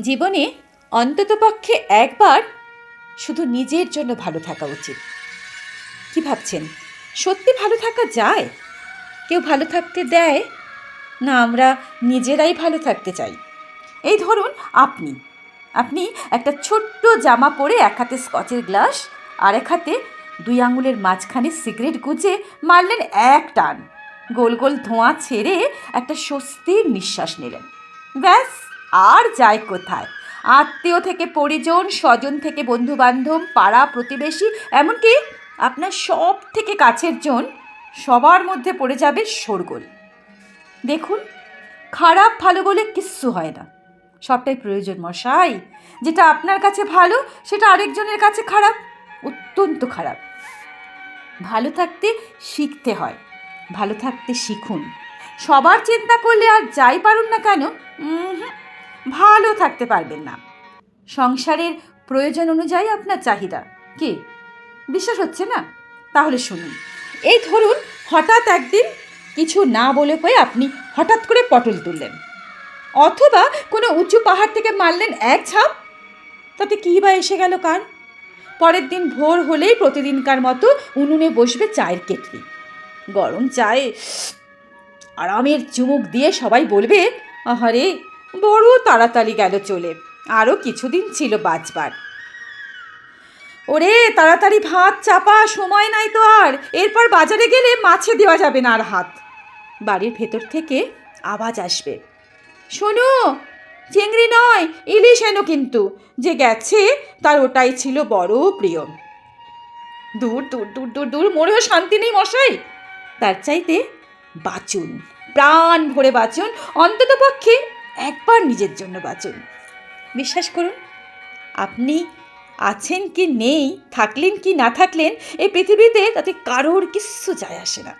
জীবনে অন্ততপক্ষে একবার শুধু নিজের জন্য ভালো থাকা উচিত। কি ভাবছেন? সত্যি ভালো থাকা যায়? কেউ ভালো থাকতে দেয়? না, আমরা নিজেরাই ভালো থাকতে চাই। এই ধরুন আপনি। আপনি একটা ছোট্ট জামা পরে এক হাতে স্কচের গ্লাস আর এক হাতে দুই আঙুলের মাঝখানে সিগারেট গুজে মারলেন এক টান। গোল গোল ধোঁয়া ছেড়ে একটা স্বস্তির নিঃশ্বাস নিলেন। ব্যাস। আর যায় কোথায়? আত্মীয় থেকে পরিজন স্বজন থেকে বন্ধু বান্ধব পাড়া প্রতিবেশী এমনকি আপনার সব থেকে কাছের জন সবার মধ্যে পড়ে যাবে শোরগোল। দেখুন খারাপ ভালো বলে কিচ্ছু হয় না। সবটাই প্রয়োজন মশাই। যেটা আপনার কাছে ভালো সেটা আরেকজনের কাছে খারাপ অত্যন্ত খারাপ। ভালো থাকতে শিখতে হয় ভালো থাকতে শিখুন। সবার চিন্তা করলে আর যাই পারুন না কেন হুম, ভালো থাকতে পারবেন না। সংসারের প্রয়োজন অনুযায়ী আপনার চাহিদা। কি? বিশ্বাস হচ্ছে না? তাহলে শুনুন। এই ধরুন, হঠাৎ একদিন কিছু না বলে কয়ে আপনি হঠাৎ করে পটল তুললেন। অথবা কোনো উঁচু পাহাড় থেকে মারলেন এক ছাপ তাতে কী বা এসে গেল কার? পরের দিন ভোর হলেই প্রতিদিনকার মতো উনুনে বসবে চায়ের কেটলি। গরম চায়ে আরামের চুমুক দিয়ে সবাই বলবে, আহারে বড় তাড়াতাড়ি গেল চলে। আরও কিছুদিন ছিল বাঁচবার। ওরে, তাড়াতাড়ি ভাত চাপা, সময় নাই তো আর। এরপর বাজারে গেলে মাছে দেওয়া যাবে না আর হাত। বাড়ির ভেতর থেকে আওয়াজ আসবে। শোনো, চিংড়ি নয়, ইলিশ এনো কিন্তু। যে গেছে, তার ওটাই ছিল বড় প্রিয়। দূর দূর দূর দূর দূর মরেও শান্তি নেই মশাই। তার চাইতে বাঁচুন, প্রাণ ভরে বাঁচুন অন্তত পক্ষে একবার নিজের জন্য বাঁচুন। বিশ্বাস করুন, আপনি আছেন কি নেই, থাকলেন কি না থাকলেন, এই পৃথিবীতে তাতে কারোর কিচ্ছু যায় আসে না।